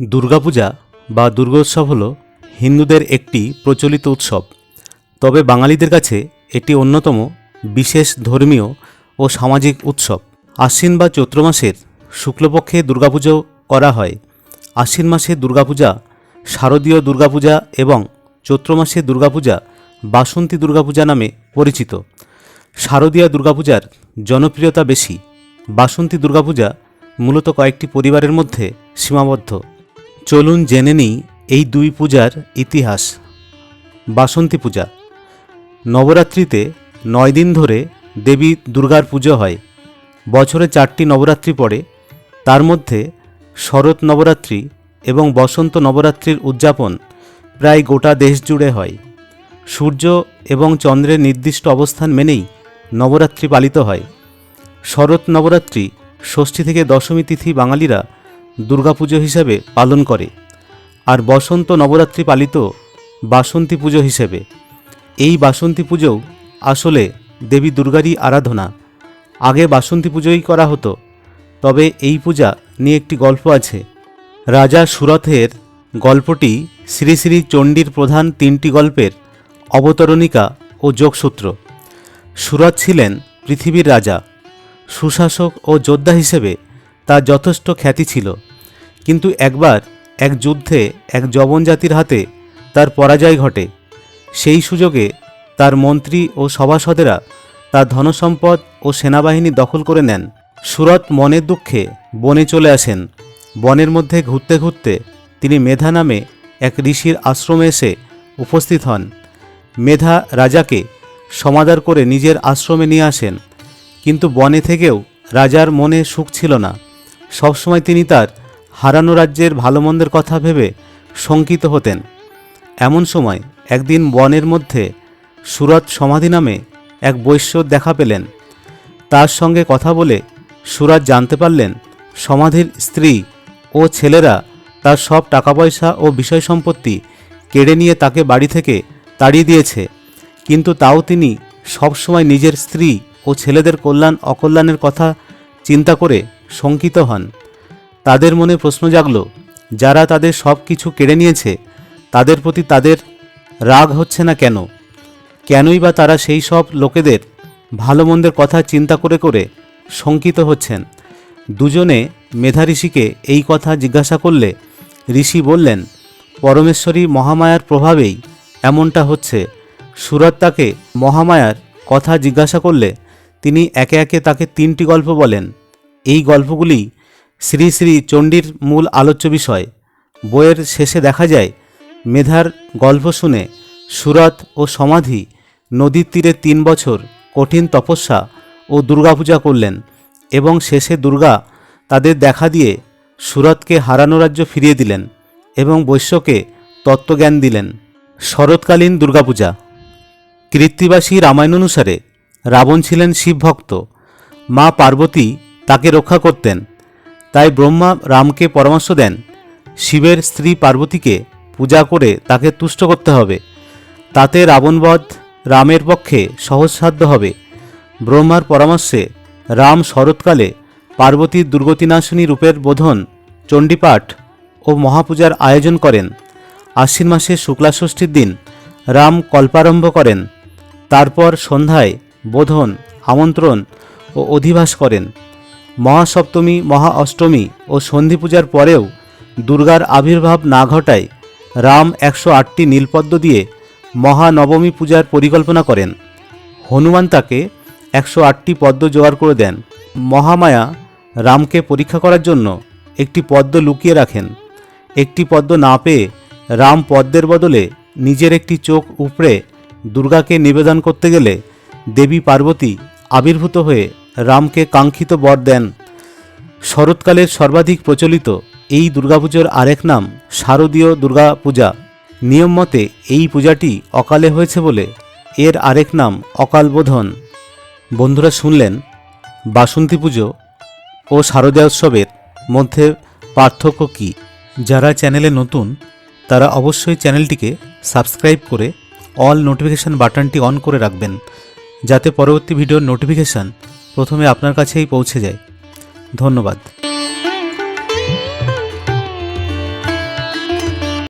দুর্গাপূজা বা দুর্গোৎসব হল হিন্দুদের একটি প্রচলিত উৎসব। তবে বাঙালিদের কাছে এটি অন্যতম বিশেষ ধর্মীয় ও সামাজিক উৎসব। আশ্বিন বা চৈত্র মাসের শুক্লপক্ষে দুর্গাপুজো করা হয়। আশ্বিন মাসে দুর্গাপূজা, শারদীয় দুর্গাপূজা এবং চৈত্র মাসে দুর্গাপূজা বাসন্তী দুর্গাপূজা নামে পরিচিত। শারদীয়া দুর্গাপূজার জনপ্রিয়তা বেশি। বাসন্তী দুর্গাপূজা মূলত কয়েকটি পরিবারের মধ্যে সীমাবদ্ধ। চলুন জেনে নিই এই দুই পূজার ইতিহাস। বাসন্তী পূজা। নবরাত্রিতে নয় দিন ধরে দেবী দুর্গার পুজো হয়। বছরে চারটি নবরাত্রি পড়ে। তার মধ্যে শরৎ নবরাত্রি এবং বসন্ত নবরাত্রির উদযাপন প্রায় গোটা দেশ জুড়ে হয়। সূর্য এবং চন্দ্রের নির্দিষ্ট অবস্থান মেনেই নবরাত্রি পালিত হয়। শরৎ নবরাত্রি ষষ্ঠী থেকে দশমী তিথি বাঙালিরা দুর্গাপুজো হিসাবে পালন করে। আর বসন্ত নবরাত্রি পালিত বাসন্তী পুজো হিসেবে। এই বাসন্তী পুজোও আসলে দেবী দুর্গারই আরাধনা। আগে বাসন্তী পুজোই করা হতো, তবে এই পূজা নিয়ে একটি গল্প আছে। রাজা সুরথের গল্পটি শ্রী শ্রী চণ্ডীর প্রধান তিনটি গল্পের অবতরণিকা ও যোগসূত্র। সুরথ ছিলেন পৃথিবীর রাজা। সুশাসক ও যোদ্ধা হিসেবে তার যথেষ্ট খ্যাতি ছিল। কিন্তু একবার এক যুদ্ধে এক জবন জাতির হাতে তার পরাজয় ঘটে। সেই সুযোগে তার মন্ত্রী ও সভাসদেরা তার ধনসম্পদ ও সেনাবাহিনী দখল করে নেন। সুরত মনের দুঃখে বনে চলে আসেন। বনের মধ্যে ঘুরতে ঘুরতে তিনি মেধা নামে এক ঋষির আশ্রমে এসে উপস্থিত হন। মেধা রাজাকে সমাদার করে নিজের আশ্রমে নিয়ে আসেন। কিন্তু বনে থেকেও রাজার মনে সুখ ছিল না। সবসময় তিনি তার হারানো রাজ্যের ভালো মন্দের কথা ভেবে শঙ্কিত হতেন। এমন সময় একদিন বনের মধ্যে সুরত সমাধি নামে এক বৈশ্য দেখা পেলেন। তার সঙ্গে কথা বলে সুরাজ জানতে পারলেন, সমাধির স্ত্রী ও ছেলেরা তার সব টাকা পয়সা ও বিষয় সম্পত্তি কেড়ে নিয়ে তাকে বাড়ি থেকে তাড়িয়ে দিয়েছে। কিন্তু তাও তিনি সবসময় নিজের স্ত্রী ও ছেলেদের কল্যাণ অকল্যাণের কথা চিন্তা করে শঙ্কিত হন। তাদের মনে প্রশ্ন জাগল, যারা তাদের সব কিছু কেড়ে নিয়েছে, তাদের প্রতি তাদের রাগ হচ্ছে না কেন? কেনই বা তারা সেই সব লোকেদের ভালো মন্দের কথা চিন্তা করে করে শঙ্কিত হচ্ছেন? দুজনে মেধা ঋষিকে এই কথা জিজ্ঞাসা করলে ঋষি বললেন, পরমেশ্বরী মহামায়ার প্রভাবেই এমনটা হচ্ছে। সুরত তাকে মহামায়ার কথা জিজ্ঞাসা করলে তিনি একে একে তাকে তিনটি গল্প বলেন। এই গল্পগুলি শ্রী শ্রী চণ্ডীর মূল আলোচ্য বিষয়। বইয়ের শেষে দেখা যায়, মেধার গল্প শুনে সুরত ও সমাধি, নদীর তীরে তিন বছর কঠিন তপস্যা ও দুর্গাপূজা করলেন এবং শেষে দুর্গা তাদের দেখা দিয়ে সুরতকে হারানো রাজ্য ফিরিয়ে দিলেন এবং বৈশ্যকে তত্ত্বজ্ঞান দিলেন। শরৎকালীন দুর্গাপূজা। কৃত্তিবাসী রামায়ণ অনুসারে রাবণ ছিলেন শিবভক্ত। মা পার্বতী তাকে রক্ষা করতেন। তাই ব্রহ্মা রামকে পরামর্শ দেন, শিবের স্ত্রী পার্বতীকে পূজা করে তাকে তুষ্ট করতে হবে। তাতে রাবণবধ রামের পক্ষে সহজসাধ্য হবে। ব্রহ্মার পরামর্শে রাম শরৎকালে পার্বতীর দুর্গতিনাশনী রূপের বোধন, চণ্ডীপাঠ ও মহাপূজার আয়োজন করেন। আশ্বিন মাসে শুক্লা ষষ্ঠীর দিন রাম কল্পারম্ভ করেন। তারপর সন্ধ্যায় বোধন, আমন্ত্রণ ও অধিবাস করেন। মহাসপ্তমী মহা অষ্টমী ও সন্ধি পূজার পরেও দুর্গার আবির্ভাব না ঘটায় রাম একশো আটটি নীলপদ্ম দিয়ে মহানবমী পূজার পরিকল্পনা করেন। হনুমান তাকে একশো আটটি পদ্ম জোগাড় করে দেন। মহামায়া রামকে পরীক্ষা করার জন্য একটি পদ্ম লুকিয়ে রাখেন। একটি পদ্ম না পেয়ে রাম পদ্মের বদলে নিজের একটি চোখ উপড়ে দুর্গাকে নিবেদন করতে গেলে দেবী পার্বতী আবির্ভূত হয়ে রামকে কাঙ্ক্ষিত বর দেন। শরৎকালের সর্বাধিক প্রচলিত এই দুর্গাপুজোর আরেক নাম শারদীয় দুর্গাপূজা। নিয়ম মতে এই পূজাটি অকালে হয়েছে বলে এর আরেক নাম অকালবোধন। বন্ধুরা শুনলেন, বাসন্তী পুজো ও শারদীয় উৎসবের মধ্যে পার্থক্য কী? যারা চ্যানেলে নতুন, তারা অবশ্যই চ্যানেলটিকে সাবস্ক্রাইব করে অল নোটিফিকেশান বাটনটি অন করে রাখবেন, যাতে পরবর্তী ভিডিওর নোটিফিকেশান প্রথমে আপনার কাছেই পৌঁছে যায় ধন্যবাদ।